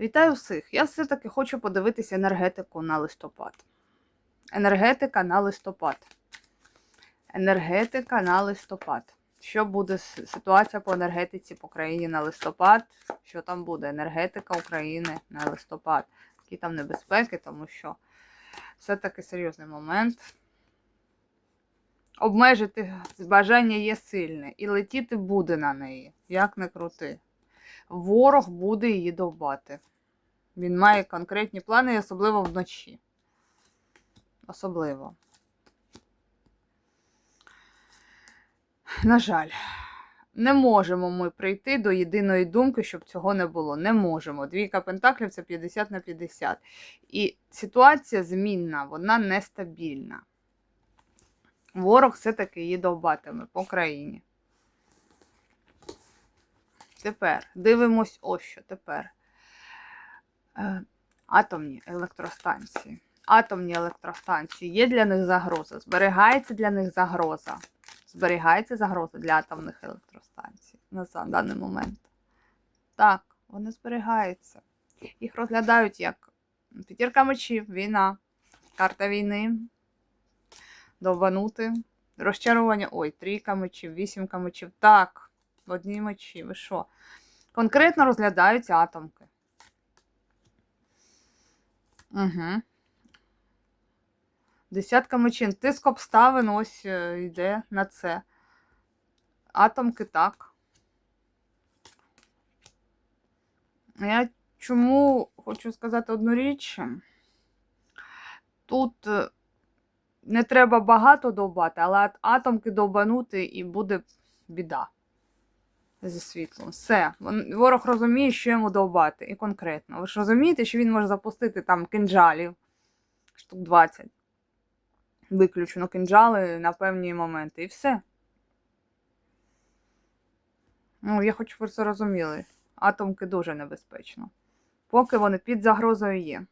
Вітаю всіх! Я все-таки хочу подивитися енергетику на листопад. Енергетика на листопад. Енергетика на листопад. Що буде ситуація по енергетиці по країні на листопад? Що там буде? Енергетика України на листопад. Які там небезпеки, тому що все-таки серйозний момент. Обмежити бажання є сильне, і летіти буде на неї, як не крути. Ворог буде її довбати. Він має конкретні плани, особливо вночі. Особливо. На жаль, не можемо ми прийти до єдиної думки, щоб цього не було. Не можемо. Двійка пентаклів це 50 на 50. І ситуація змінна, вона нестабільна. Ворог все-таки її довбатиме по країні. Тепер дивимось ось що тепер. Е, Атомні електростанції. Атомні електростанції є для них загроза. Зберігається для них загроза. Зберігається загроза для атомних електростанцій на даний момент. Так, вони зберігаються. Їх розглядають як п'ятірка мечів, війна, карта війни, довбанути, розчарування. Ой, трійка мечів, вісімка мечів. Так, одні мечі. Ви що? Конкретно розглядаються атомки. Угу. Десятка мечин. Тиск обставин ось е, йде на це. Атомки так. Я чому хочу сказати одну річ. Тут е, не треба багато довбати, але атомки довбанути і буде біда зі світлом. Все. Ворог розуміє, що йому довбати. І конкретно. Ви ж розумієте, що він може запустити там кинджалів штук 20. Виключно кинджали на певні моменти. І все. Ну, я хочу, щоб ви це розуміли. Атомки дуже небезпечно. Поки вони під загрозою є.